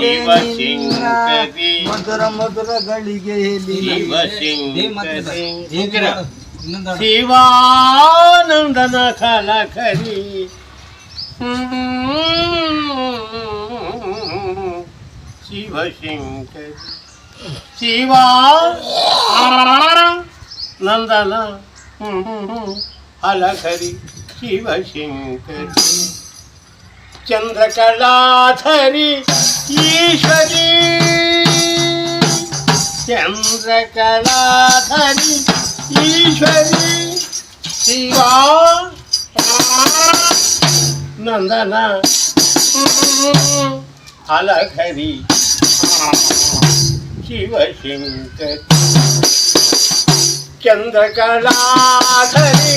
ಶಿವಶಂಕರಿ ಮಧುರ ಮಧುರ ಗಳಿಗೆಯಲ್ಲಿ ಶಿವಶಂಕರಿ ಶಿವಾನಂದನ ಕಲಕರಿ ಶಿವಶಂಕರಿ ಶಿವ ನಂದನ ಹಲಕರಿ ಶಿವಶಂಕರಿ ಚಂದ್ರಕಲಾಧರಿ ಈಶ್ವರಿ ಚಂದ್ರಕಲಾಧರಿ ಈಶ್ವರಿ ಶಿವ ನಂದನ ಅಲಘರಿ ಶಿವಶಂಕರಿ ಚಂದ್ರಕಲಾಧರಿ అలహరి శివశంకరి చంద్రకళాధరి ఈశ్వరి చంద్రకళాధరి ఈశ్వరి శివా నందన అలహరి శివశంకరి చంద్రకళాధరి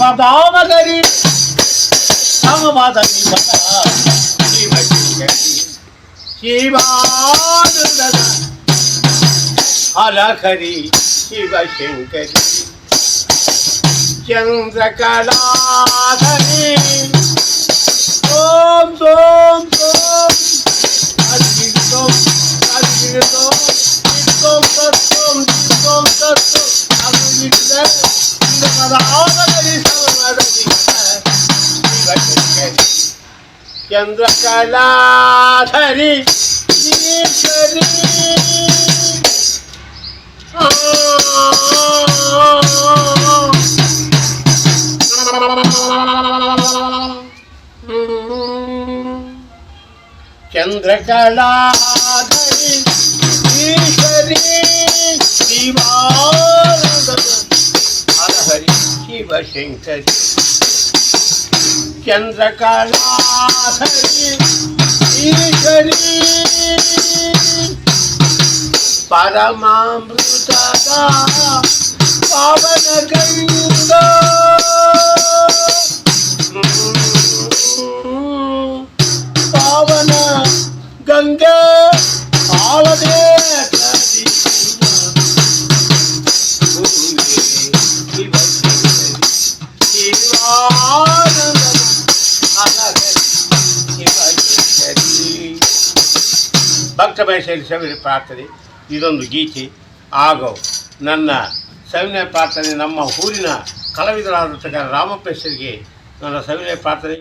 दाम करी संग माता की बता शिवानंद हला खरी शिव शंकरी चंद्र कलाधरी ओम सोम सोम अद्वितोम अद्वितोम अद्वितोम तत्तोम अद्वितोम तत्तोम अद्वितोम चंद्र कला धरी चंद्रकला धरी ईश्वरी शिवा हर हरि शिव शंकरी చంద్రకళాధరి ఈశ్వరి పరమామృత పవన గంగ పవన గంగ ఆలదే Oh! ಭಕ್ತ ಬಯಸಲಿ ಸವಿನ ಪ್ರಾರ್ಥನೆ, ಇದೊಂದು ಗೀತೆ. ಹಾಗೂ ನನ್ನ ಸವಿನಯ ಪ್ರಾರ್ಥನೆ, ನಮ್ಮ ಊರಿನ ಕಲಾವಿದರಾದಂತಹ ರಾಮಪ್ಪ ಹೆಸರಿಗೆ ನನ್ನ ಸವಿನಯ ಪ್ರಾರ್ಥನೆ.